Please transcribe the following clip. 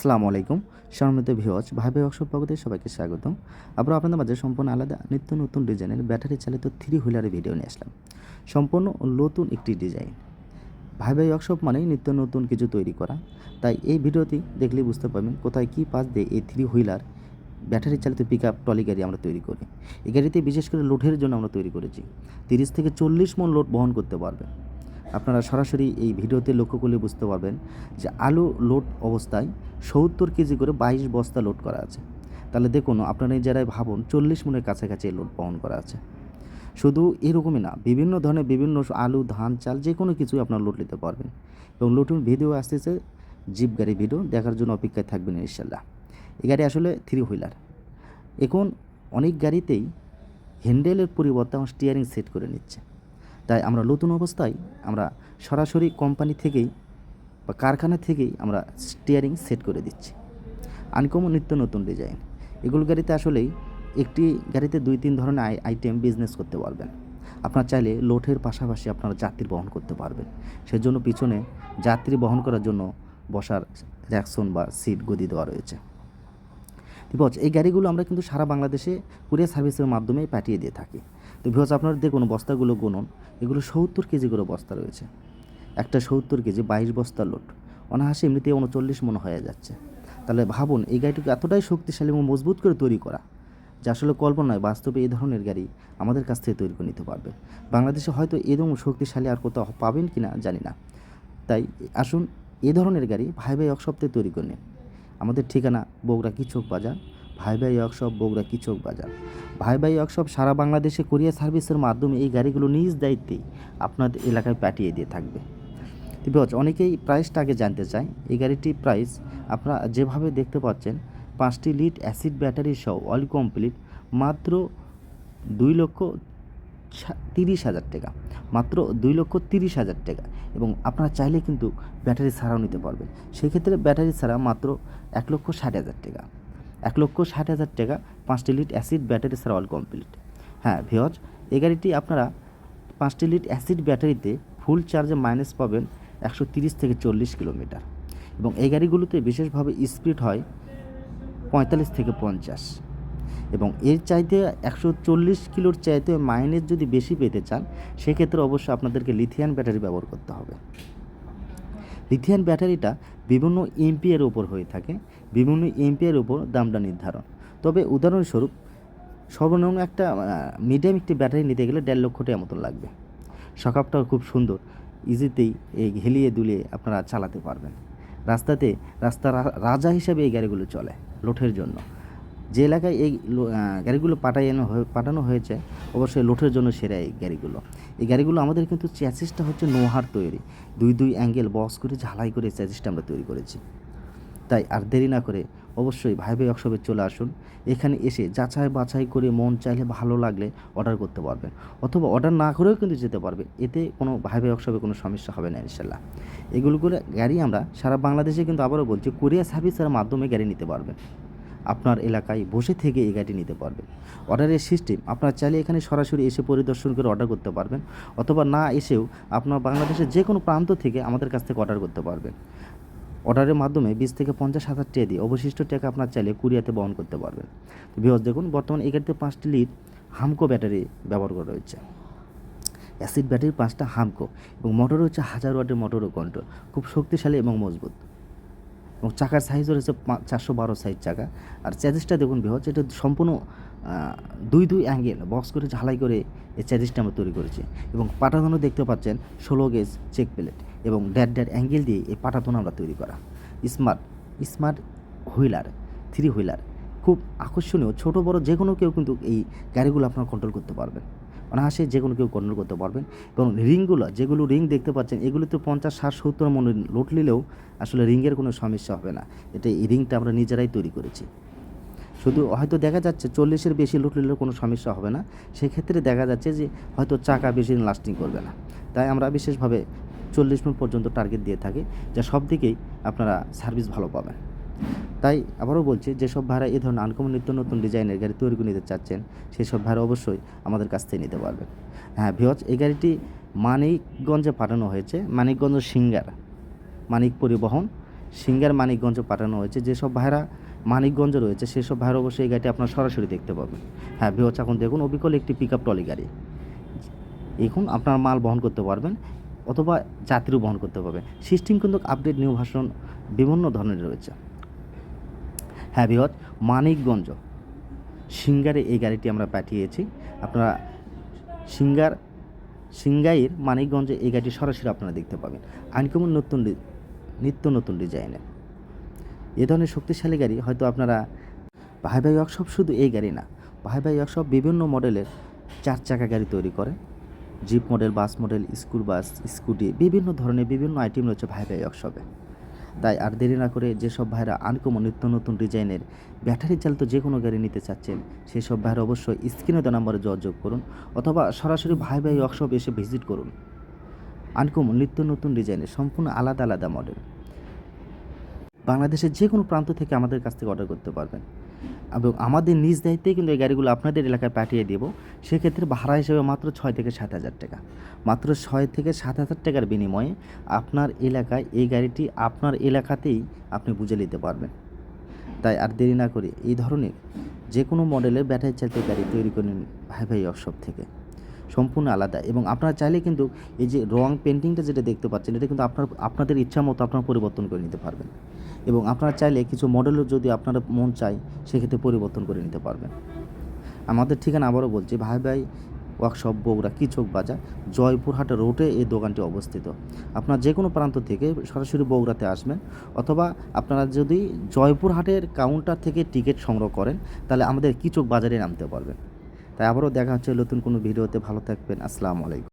আসসালামু আলাইকুম। সম্মানিত ভিওয়াজ ওয়ার্কশপ পক্ষ থেকে সবাইকে স্বাগতম। আবার আপনাদের মাঝে সম্পূর্ণ আলাদা, নিত্য নতুন ডিজাইনের ব্যাটারি চালিত থ্রি হুইলারের ভিডিও নিয়ে আসলাম। সম্পূর্ণ নতুন একটি ডিজাইন ভাই ভাই ওয়ার্কশপ মানেই নিত্য নতুন কিছু তৈরি করা। তাই এই ভিডিওটি দেখলেই বুঝতে পারবেন কোথায় কী পাস দিয়ে এই থ্রি হুইলার ব্যাটারি চালিত পিক আপ ট্রলি গাড়ি আমরা তৈরি করি। এই গাড়িতে বিশেষ করে লোডের জন্য আমরা তৈরি করেছি। তিরিশ থেকে চল্লিশ মন লোড বহন করতে পারবে আপনারা সরাসরি এই ভিডিওতে লক্ষ্য করলে বুঝতে পারবেন যে আলু লোড অবস্থায় সত্তর কেজি করে বাইশ বস্তা লোড করা আছে। তাহলে দেখুন, আপনারা যারাই ভাবুন, চল্লিশ মনের কাছাকাছি এই লোড বহন করা আছে। শুধু এরকমই না, বিভিন্ন ধরনের বিভিন্ন আলু, ধান, চাল, যে কোনো কিছুই আপনারা লোড নিতে পারবেন। এবং লোডের ভিডিও আসতেছে, জিপ গাড়ি ভিডিও দেখার জন্য অপেক্ষায় থাকবেন ইনশাল্লাহ এই গাড়ি আসলে থ্রি হুইলার এখন অনেক গাড়িতেই হ্যান্ডেলের পরিবর্তে আমার স্টিয়ারিং সেট করে নিচ্ছে। তাই আমরা নতুন অবস্থায় আমরা সরাসরি কোম্পানি থেকেই বা কারখানা থেকেই আমরা স্টিয়ারিং সেট করে দিচ্ছি। আনকমন নিত্য নতুন ডিজাইন এগুলো গাড়িতে আসলেই একটি গাড়িতে দুই তিন ধরনের আই আইটেম বিজনেস করতে পারবেন। আপনার চাইলে লোডের পাশাপাশি আপনারা যাত্রী বহন করতে পারবেন। সেজন্য পিছনে যাত্রী বহন করার জন্য বসার র্যাকশন বা সিট গদি দেওয়া রয়েছে। বিপজ এই গাড়িগুলো আমরা কিন্তু সারা বাংলাদেশে কুরিয়ার সার্ভিসের মাধ্যমে পাঠিয়ে দিয়ে থাকি। তো বিকজ আপনারা দেখুন বস্তাগুলো গুনুন। এগুলো সত্তর কেজি করে বস্তা রয়েছে। একটা সত্তর কেজি বাইশ বস্তা লোড অনাহাসে এমনিতে উনচল্লিশ মন হয়ে যাচ্ছে। তাহলে ভাবুন, এই গাড়িটিকে এতটাই শক্তিশালী এবং মজবুত করে তৈরি করা, যে আসলে কল্পনায় বাস্তবে এই ধরনের গাড়ি আমাদের কাছ থেকে তৈরি করে নিতে পারবে। বাংলাদেশে হয়তো এরকম শক্তিশালী আর কোথাও পাবেন কি না জানি না। তাই আসুন, এ ধরনের গাড়ি ভাই ভাই এক তৈরি করে নিন আমাদের ঠিকানা বগুড়া কিচক বাজার। ভাই ভাই ওয়ার্কশপ বগুড়া কিচক বাজার। ভাই ভাই ওয়ার্কশপ সারা বাংলাদেশে কুরিয়ার সার্ভিসের মাধ্যমে এই গাড়িগুলো নিজ দায়িত্বেই আপনাদের এলাকায় পাঠিয়ে দিয়ে থাকবে। বিকজ অনেকেই প্রাইসটা আগে জানতে চায়, এই গাড়িটির প্রাইস আপনারা যেভাবে দেখতে পাচ্ছেন, পাঁচটি লিড অ্যাসিড ব্যাটারি সহ অল কমপ্লিট মাত্র দুই লক্ষ তিরিশ হাজার টাকা, মাত্র দুই লক্ষ তিরিশ হাজার টাকা এবং আপনারা চাইলে কিন্তু ব্যাটারি ছাড়াও নিতে পারবেন। সেক্ষেত্রে ব্যাটারি ছাড়া মাত্র এক লক্ষ ষাট হাজার টাকা। এক লক্ষ ষাট হাজার টাকা, পাঁচটি লিট অ্যাসিড ব্যাটারি ছাড়া অল কমপ্লিট হ্যাঁ ভিওজ এই গাড়িটি আপনারা পাঁচটি লিট অ্যাসিড ব্যাটারিতে ফুল চার্জে মাইনাস পাবেন একশো তিরিশ থেকে চল্লিশ কিলোমিটার। এবং এই গাড়িগুলোতে বিশেষভাবে স্পিড হয় পঁয়তাল্লিশ থেকে পঞ্চাশ। এবং এর চাইতে একশো চল্লিশ কিলোর চাইতে মাইলেজ যদি বেশি পেতে চান, সেক্ষেত্রে অবশ্য আপনাদেরকে লিথিয়ান ব্যাটারি ব্যবহার করতে হবে। লিথিয়ান ব্যাটারিটা বিভিন্ন এমপিএর ওপর হয়ে থাকে। বিভিন্ন এমপিএর উপর দামটা নির্ধারণ। তবে উদাহরণস্বরূপ, সর্বনিম্ন একটা মিডিয়াম একটি ব্যাটারি নিতে গেলে দেড় লক্ষ টাকা মতন লাগবে। সকাপটাও খুব সুন্দর ইজিতেই এই হেলিয়ে দুলিয়ে আপনারা চালাতে পারবেন। রাস্তাতে, রাস্তা রাজা হিসাবে এই গাড়িগুলো চলে লোঠের জন্য। যে এলাকায় এই গাড়িগুলো হয়ে, পাঠানো হয়েছে, অবশ্যই লোঠের জন্য সেরা এই গাড়িগুলো। এই গাড়িগুলো আমাদের কিন্তু চ্যাসিসটা হচ্ছে নোহার তৈরি। দুই দুই অ্যাঙ্গেল বক্স করে, ঝালাই করে চ্যাসিসটা আমরা তৈরি করেছি। তাই আর দেরি না করে অবশ্যই ভাই ভাই ওয়ার্কশপে চলে আসুন। এখানে এসে যাচাই বাছাই করে মন চাইলে ভালো লাগলে অর্ডার করতে পারবেন। অথবা অর্ডার না করেও কিন্তু যেতে পারবে। এতে কোনো ভাই ভাই ওয়ার্কশপে কোনো সমস্যা হবে না ইনশাল্লাহ। এগুলো করে গাড়ি আমরা সারা বাংলাদেশে কিন্তু আবারও বলছি কুরিয়ার সার্ভিসের মাধ্যমে গাড়ি নিতে পারবেন। আপনার এলাকায় বসে থেকে এই গাড়ি নিতে পারবেন। অর্ডারের সিস্টেম আপনার চাইলে এখানে সরাসরি এসে পরিদর্শন করে অর্ডার করতে পারবেন। অথবা না এসেও আপনার বাংলাদেশের যে কোনো প্রান্ত থেকে আমাদের কাছ থেকে অর্ডার করতে পারবেন। অর্ডারের মাধ্যমে বিশ থেকে পঞ্চাশ হাজার ট্রে দিয়ে অবশিষ্ট ট্রেকে আপনার চাইলে কুরিয়াতে বহন করতে পারবেন। তো ভিওস দেখুন, বর্তমানে গাড়িতে পাঁচটি লিড হামকো ব্যাটারি ব্যবহার করা রয়েছে। অ্যাসিড ব্যাটারির পাঁচটা হামকো এবং মোটর হচ্ছে হাজার ওয়াটের মোটরও কন্ট্রোল খুব শক্তিশালী এবং মজবুত। এবং চাকার সাইজ রয়েছে চারশো বারো সাইজ চাকা। আর চ্যাজিসটা দেখুন বিহজ এটা সম্পূর্ণ দুই দুই অ্যাঙ্গেল বক্স করে ঝালাই করে এই চ্যাজিসটা আমরা তৈরি করেছি। এবং পাটাতনও দেখতে পাচ্ছেন, ষোলো গেজ চেক প্লেট এবং ড্যাড ড্যাড অ্যাঙ্গেল দিয়ে এই পাটাতন আমরা তৈরি করা। Smart smart wheeler three wheeler, খুব আকর্ষণীয়, ছোট, বড় যে কোনো কেউ কিন্তু এই গাড়িগুলো আপনারা কন্ট্রোল করতে পারবেন। অনায়াসে যে কোনো কেউ কন্ট্রোল করতে পারবেন। এবং রিংগুলো, যেগুলো রিং দেখতে পাচ্ছেন, এগুলোতে পঞ্চাশ, ষাট, সত্তর মনে লোড নিলেও আসলে রিংয়ের কোনো সমস্যা হবে না। এটা এই রিংটা আমরা নিজেরাই তৈরি করেছি। শুধু হয়তো দেখা যাচ্ছে চল্লিশের বেশি লোড নিলেও কোনো সমস্যা হবে না। সেক্ষেত্রে দেখা যাচ্ছে যে হয়তো চাকা বেশি লাস্টিং করবে না। তাই আমরা বিশেষভাবে চল্লিশ মিনিট পর্যন্ত টার্গেট দিয়ে থাকি, যা সব দিকেই আপনারা সার্ভিস ভালো পাবেন। তাই আবারও বলছি, যেসব ভাড়া এই ধরনের আনকমন নিত্য নতুন ডিজাইনের গাড়ি তৈরি করে নিতে চাচ্ছেন সেই সব ভাড়া অবশ্যই আমাদের কাছ থেকে নিতে পারবেন। হ্যাঁ ভিওজ এই গাড়িটি মানিকগঞ্জে পাঠানো হয়েছে, মানিকগঞ্জ সিঙ্গার, মানিক পরিবহন সিঙ্গার মানিকগঞ্জ পাঠানো হয়েছে। যেসব ভাইরা মানিকগঞ্জ রয়েছে, সেসব ভাইরা অবশ্যই এই গাড়িটি আপনার সরাসরি দেখতে পাবেন। হ্যাঁ বিহজ এখন দেখুন অবিকল একটি পিক আপ ট্রলি গাড়ি। এখন আপনার মাল বহন করতে পারবেন, অথবা যাত্রীও বহন করতে পারবেন। সিস্টেম কিন্তু আপডেট নিউ ভার্সন বিভিন্ন ধরনের রয়েছে। হ্যাঁ বিহজ মানিকগঞ্জ। সিঙ্গারে এই গাড়িটি আমরা পাঠিয়েছি। আপনারা সিঙ্গার, সিঙ্গাইয়ের মানিকগঞ্জে এই গাড়িটি সরাসরি আপনারা দেখতে পাবেন। আনকমন নতুন নিত্য নতুন ডিজাইনের এ ধরনের শক্তিশালী গাড়ি হয়তো আপনারা ভাই ভাই ওয়ার্কশপ শুধু এই গাড়ি না, ভাই ভাই ওয়ার্কশপ বিভিন্ন মডেলের চার চাকা গাড়ি তৈরি করে। Jeep model, bus model, school bus, scooty, বিভিন্ন ধরনের বিভিন্ন আইটেম রয়েছে ভাই ভাই ওয়ার্কশপে। তাই আর দেরি না করে যেসব ভাইরা আনকমন নিত্য নতুন ডিজাইনের ব্যাটারি চালিত যে কোনো গাড়ি নিতে চাচ্ছেন সেই সব ভাইরা অবশ্যই স্ক্রিনে দেওয়া নম্বরে যোগাযোগ করুন অথবা সরাসরি ভাই ভাই ওয়ার্কশপ এসে ভিজিট করুন। আনকমন নিত্য নতুন ডিজাইনের সম্পূর্ণ আলাদা আলাদা মডেল বাংলাদেশের যে কোনো প্রান্ত থেকে আমাদের কাছ থেকে অর্ডার করতে পারবেন। এবং আমাদের নিজ দায়িত্বেই কিন্তু এই গাড়িগুলো আপনাদের এলাকায় পাঠিয়ে দেবো। সেক্ষেত্রে ভাড়া হিসেবে মাত্র ছয় থেকে সাত হাজার টাকা। মাত্র ছয় থেকে সাত হাজার টাকার বিনিময়ে আপনার এলাকায় এই গাড়িটি আপনার এলাকাতেই আপনি বুঝে নিতে পারবেন। তাই আর দেরি না করে এই ধরনের যে কোনো মডেলের ব্যাটারি চালিত গাড়ি তৈরি করে নিন ভাই ভাই অফশপ থেকে। সম্পূর্ণ আলাদা। এবং আপনারা চাইলে কিন্তু এই যে রং পেন্টিংটা যেটা দেখতে পাচ্ছেন, এটা কিন্তু আপনার, আপনাদের ইচ্ছা মতো আপনারা পরিবর্তন করে নিতে পারবেন। এবং আপনারা চাইলে কিছু মডেলও যদি আপনার মন চায়, সেক্ষেত্রে পরিবর্তন করে নিতে পারবেন। আমাদের ঠিকানা আবারও বলছি, ভাই ভাই ওয়ার্কশপ বগুড়া কিচক বাজার, জয়পুরহাট রোডে এই দোকানটি অবস্থিত। আপনার যে কোনো প্রান্ত থেকে সরাসরি বগুড়াতে আসবেন, অথবা আপনারা যদি জয়পুরহাটের কাউন্টার থেকে টিকিট সংগ্রহ করেন, তাহলে আমাদের কিচক বাজারে নামতে পারবেন। তাই আবারও দেখা হচ্ছে নতুন কোনো ভিডিওতে। ভালো থাকবেন। আসসালামু আলাইকুম।